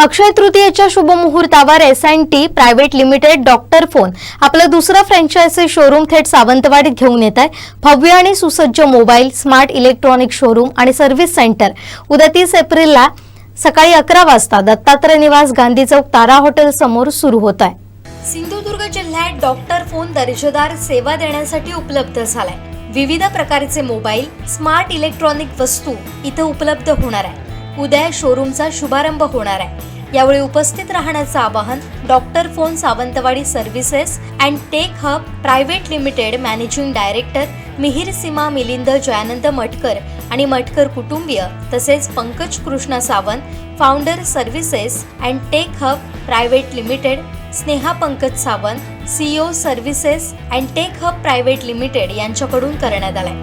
अक्षय तृतीयेच्या शुभमुहूर्तावर S and T private limited doctor phone आपलं दुसरं फ्रँचायझी शोरूम थेट सावंतवाडीत घेऊन येत आहे. भव्य आणि सुसज्ज मोबाईल स्मार्ट इलेक्ट्रॉनिक शोरूम आणि सर्व्हिस सेंटर उद्या तीस एप्रिलला सकाळी अकरा वाजता दत्तात्रय निवास गांधी चौक तारा हॉटेल समोर सुरू होत आहे. सिंधुदुर्ग जिल्ह्यात डॉक्टर फोन दर्जेदार सेवा देण्यासाठी उपलब्ध झालाय. विविध प्रकारचे मोबाईल स्मार्ट इलेक्ट्रॉनिक वस्तू इथं उपलब्ध होणार आहे. उद्या शोरूमचा शुभारंभ होणार आहे. यावेळी उपस्थित राहण्याचं आवाहन doctor phone Sawantwadi services and tech hub private limited managing director Mihir Seema Milind Jayanand Matkar आणि मटकर कुटुंबीय तसेच Pankaj Krishna Sawant founder services and tech hub private limited Sneha Pankaj Sawant CEO services and tech hub private limited यांच्याकडून करण्यात आलाय.